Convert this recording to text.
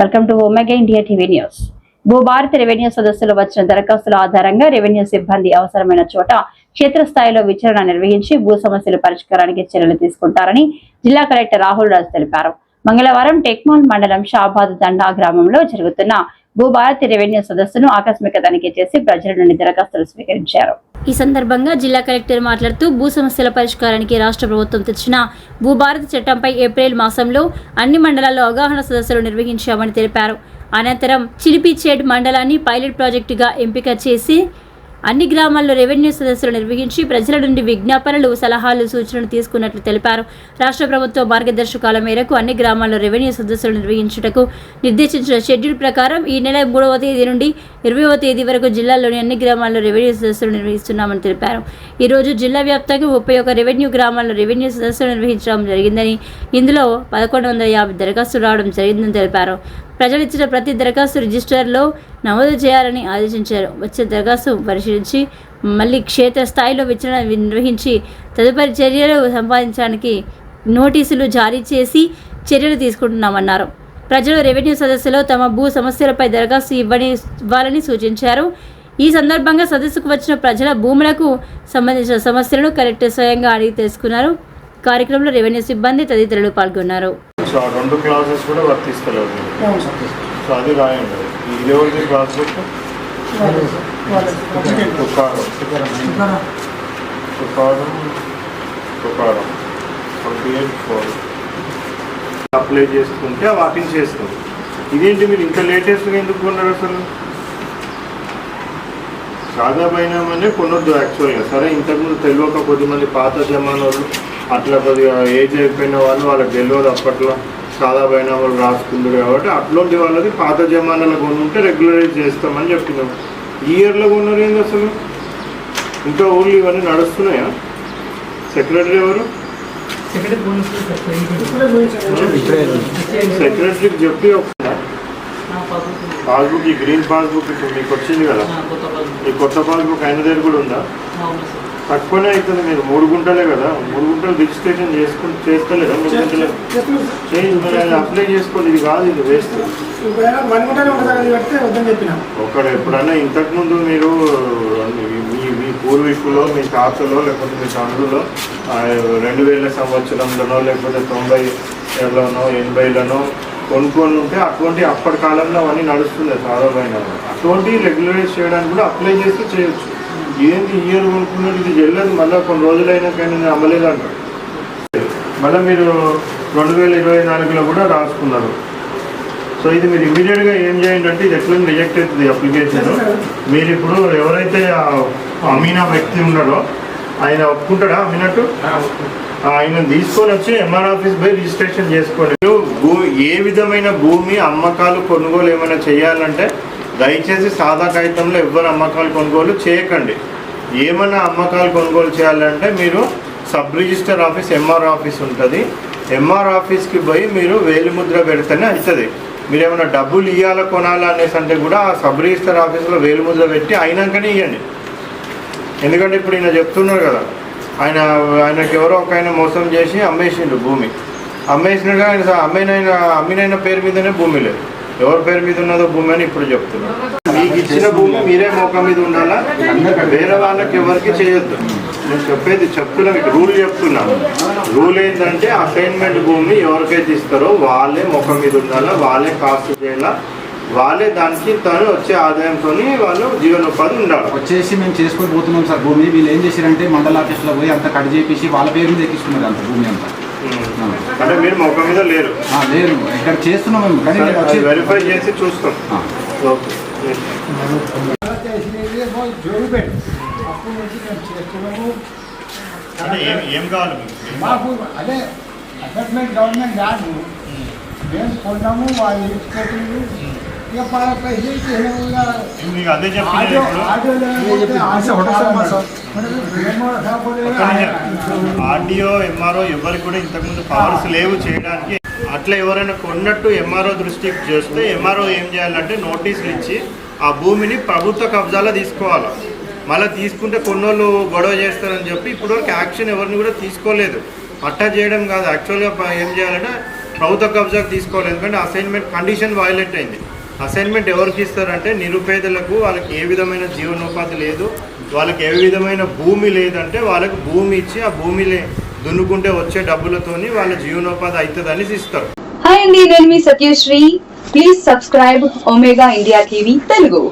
Welcome to omega India TV news. భూభారత revenue సదస్సులో వచ్చిన దరఖాస్తుల ఆధారంగా రెవెన్యూ సిబ్బంది అవసరమైన చోట క్షేత్రస్థాయిలో విచారణ నిర్వహించి భూ సమస్యల పరిష్కారానికి చర్యలు తీసుకుంటారని జిల్లా కలెక్టర్ రాహుల్ రాజు తెలిపారు. మంగళవారం టెక్మాల్ మండలం షాబాద్ దండా గ్రామంలో జరుగుతున్న భూభారతి రెవెన్యూ సదస్సును ఆకస్మిక తనిఖీ చేసి ప్రజల నుండి దరఖాస్తులు స్వీకరించారు. ఈ సందర్భంగా జిల్లా కలెక్టర్ మాట్లాడుతూ భూ సమస్యల పరిష్కారానికి రాష్ట్ర ప్రభుత్వం తెచ్చిన భూభారతి చట్టంపై ఏప్రిల్ మాసంలో అన్ని మండలాల్లో అవగాహన సదస్సులు నిర్వహించామని తెలిపారు. అనంతరం చిలిపిచేడ్ మండలాన్ని పైలట్ ప్రాజెక్టుగా ఎంపిక చేసి అన్ని గ్రామాల్లో రెవెన్యూ సదస్సులు నిర్వహించి ప్రజల నుండి విజ్ఞాపనలు సలహాలు సూచనలు తీసుకున్నట్లు తెలిపారు. రాష్ట్ర ప్రభుత్వ మార్గదర్శకాల మేరకు అన్ని గ్రామాల్లో రెవెన్యూ సదస్సులు నిర్వహించుటకు నిర్దేశించిన షెడ్యూల్ ప్రకారం ఈ నెల మూడవ తేదీ నుండి ఇరవైవ తేదీ వరకు జిల్లాలోని అన్ని గ్రామాల్లో రెవెన్యూ సదస్సులు నిర్వహిస్తున్నామని తెలిపారు. ఈ రోజు జిల్లా వ్యాప్తంగా ముప్పై ఒక రెవెన్యూ గ్రామాల్లో రెవెన్యూ సదస్సులు నిర్వహించడం జరిగిందని ఇందులో పదకొండు వందల యాభై దరఖాస్తులు రావడం జరిగిందని తెలిపారు. ప్రజలు ఇచ్చిన ప్రతి దరఖాస్తు రిజిస్టర్లో నమోదు చేయాలని ఆదేశించారు. వచ్చే దరఖాస్తు పరిశీలించి మళ్ళీ క్షేత్రస్థాయిలో విచారణ నిర్వహించి తదుపరి చర్యలు సంపాదించడానికి నోటీసులు జారీ చేసి చర్యలు తీసుకుంటున్నామన్నారు. ప్రజలు రెవెన్యూ సదస్సులో తమ భూ సమస్యలపై దరఖాస్తు ఇవ్వని ఇవ్వాలని సూచించారు. ఈ సందర్భంగా సదస్సుకు వచ్చిన ప్రజల భూములకు సంబంధించిన సమస్యలను కలెక్టర్ స్వయంగా అడిగి తెలుసుకున్నారు. కార్యక్రమంలో రెవెన్యూ సిబ్బంది తదితరులు పాల్గొన్నారు. సో ఆ రెండు క్లాసెస్ కూడా వర్తిస్తలేవు మీకు. సో అది రాయండి. ఇది ఎవరిది class book? Tukaram Tukaram Tukaram twenty eight four. Apply చేసుకుంటే వాటిని చేస్తాం ఇదేంటి మీరు ఇంత లేటెస్ట్గా ఎందుకు కొన్నారు అసలు? సాదా బైనామనే కొనొద్దు యాక్చువల్గా సరే ఇంతకుముందు తెలియక కొద్దిమంది పాత జమానాలు అట్లా కొద్దిగా ఏజ్ అయిపోయిన వాళ్ళు వాళ్ళకి తెలియదు అప్పట్లో. సాదా బైనామాలు రాసుకుందరు కాబట్టి అట్లాంటి వాళ్ళది పాత జమానాలో కొని ఉంటే రెగ్యులరైజ్ చేస్తామని చెప్పినాం. ఈ ఇయర్లో కొన్నారు ఏంది అసలు? ఇంకా ఊళ్ళు ఇవన్నీ నడుస్తున్నాయా? సెక్రటరీ ఎవరు? సెక్రటరీకి చెప్పి పాస్బుక్ ఈ గ్రీన్ పాస్బుక్ ఇప్పుడు మీకు వచ్చింది కదా? ఈ కొత్త పాస్బుక్ అయిన దగ్గర కూడా ఉందా? తక్కువనే అవుతుంది మీరు మూడు గుంటలే కదా. మూడు గుంటలు రిజిస్ట్రేషన్ చేసుకుని చేస్తలేదా మూడు గుంటలే చేయండి అప్లై చేసుకోండి. ఇది కాదు ఇది వేస్ట్. ఒకడ ఎప్పుడన్నా ఇంతకుముందు మీరు మీ మీ పూర్వీకులో మీ తాతలో లేకపోతే మీ తండ్రులో రెండు వేల సంవత్సరంలోనో లేకపోతే తొంభై ఏళ్ళలోనో ఎనభైలోనో కొనుక్కొని ఉంటే అటువంటి అప్పటి కాలంలో అవన్నీ నడుస్తుంది సాధారణ అటువంటి రెగ్యులరైజ్ చేయడానికి కూడా అప్లై చేస్తే చేయొచ్చు. ఏంటి ఇయర్ కొనుక్కున్నది ఇది వెళ్ళదు మళ్ళీ కొన్ని రోజులైనా కానీ నేను అమ్మలేదు అంటారు మళ్ళీ మీరు రెండు వేల ఇరవై నాలుగులో కూడా రాసుకున్నారు. సో ఇది మీరు ఇమీడియట్గా ఏం చేయండి అంటే ఇది ఎట్లా రిజెక్ట్ అవుతుంది అప్లికేషన్. మీరు ఇప్పుడు ఎవరైతే అమీనా వ్యక్తి ఉన్నారో ఆయన ఒప్పుకుంటాడా అమ్మినట్టు ఆయన తీసుకొని వచ్చి ఎంఆర్ ఆఫీస్ పోయి రిజిస్ట్రేషన్ చేసుకోండి. భూ ఏ విధమైన భూమి అమ్మకాలు కొనుగోలు ఏమైనా చేయాలంటే దయచేసి సాదా కాగితంలో ఎవ్వరు అమ్మకాలు కొనుగోలు చేయకండి. ఏమైనా అమ్మకాలు కొనుగోలు చేయాలంటే మీరు sub register office MR office ఉంటుంది. ఎంఆర్ ఆఫీస్కి పోయి మీరు వేలిముద్ర పెడితేనే అవుతుంది మీరు ఏమైనా డబ్బులు ఇవ్వాలా కొనాలా అనేసి అంటే కూడా ఆ సబ్ రిజిస్టర్ ఆఫీస్లో వేలిముద్ర పెట్టి అయినాకనే ఇవ్వండి ఎందుకంటే ఇప్పుడు ఈయన చెప్తున్నారు కదా ఆయన ఆయనకి ఎవరో ఒక ఆయన మోసం చేసి అమ్మేసిండు భూమి. అమ్మేసినట్టుగా ఆయన స- అమ్మినైన అమ్మినైన పేరు మీదనే భూమి లేదు. ఎవరి పేరు మీద ఉన్నదో భూమి అని ఇప్పుడు చెప్తున్నాను మీకు ఇచ్చిన భూమి మీరే మోకం మీద ఉండాలా? వేరే వాళ్ళకి ఎవరికి చేయొద్దు. నేను చెప్పేది చెప్తున్నా మీకు రూల్ చెప్తున్నాను రూల్ ఏంటంటే అసైన్మెంట్ భూమి ఎవరికైతే ఇస్తారో వాళ్ళే ముఖం మీద ఉండాలా వాళ్ళే కాస్ట్ చేయాలా వాళ్ళే దానికి తను వచ్చే ఆదాయంతో వాళ్ళు జీవనోపాధి ఉండాలి. వచ్చేసి మేము చేసుకొని పోతున్నాం సార్. భూమి వీళ్ళు ఏం చేశారంటే మండల ఆఫీస్లో పోయి అంత కట్ చేపించి వాళ్ళ పేరు మీద ఎక్కిస్తున్నారు అంత భూమి అంతా. అంటే మీరు ముఖం మీద లేరు. ఆ, లేదు ఇక్కడ చేస్తున్నాం మేము కానీ వెరిఫై చేసి చూస్తాం. ఓకే. ఏం ఏం కావాలి మీకు? అదే అసెస్మెంట్ గవర్నమెంట్ రాదు మేము. కొన్నాము వాళ్ళు ఇచ్చుకోవట్లేదు మీకు అదే చెప్పిన ఆర్డీఓ ఎంఆర్ఓ ఎవరికి కూడా ఇంతకుముందు పవర్స్ లేవు చేయడానికి. అట్లా ఎవరైనా కొన్నట్టు ఎంఆర్ఓ దృష్టికి చేస్తే ఎంఆర్ఓ ఏం చేయాలంటే నోటీసులు ఇచ్చి ఆ భూమిని ప్రభుత్వ కబ్జాలో తీసుకోవాలి. మళ్ళీ తీసుకుంటే కొన్నోళ్ళు గొడవ చేస్తారని చెప్పి ఇప్పటివరకు యాక్షన్ ఎవరిని కూడా తీసుకోలేదు. పట్టా చేయడం కాదు. యాక్చువల్గా ఏం చేయాలంటే ప్రభుత్వ కబ్జాకు తీసుకోవాలి. ఎందుకంటే అసైన్మెంట్ కండిషన్ వైలేట్ అయింది. అసైన్మెంట్ ఎవరికి ఇస్తారంటే నిరుపేదలకు వాళ్ళకి ఏ విధమైన జీవనోపాధి లేదు వాళ్ళకి ఏ విధమైన భూమి లేదంటే వాళ్ళకి భూమి ఇచ్చి ఆ భూమిలే దున్నుకుంటే వచ్చే డబ్బులతోని వాళ్ళ జీవనోపాధి అవుతుందని ఇస్తారు. హాయ్ అండి నేను మీ Satyasri. Please subscribe omega India TV Telugu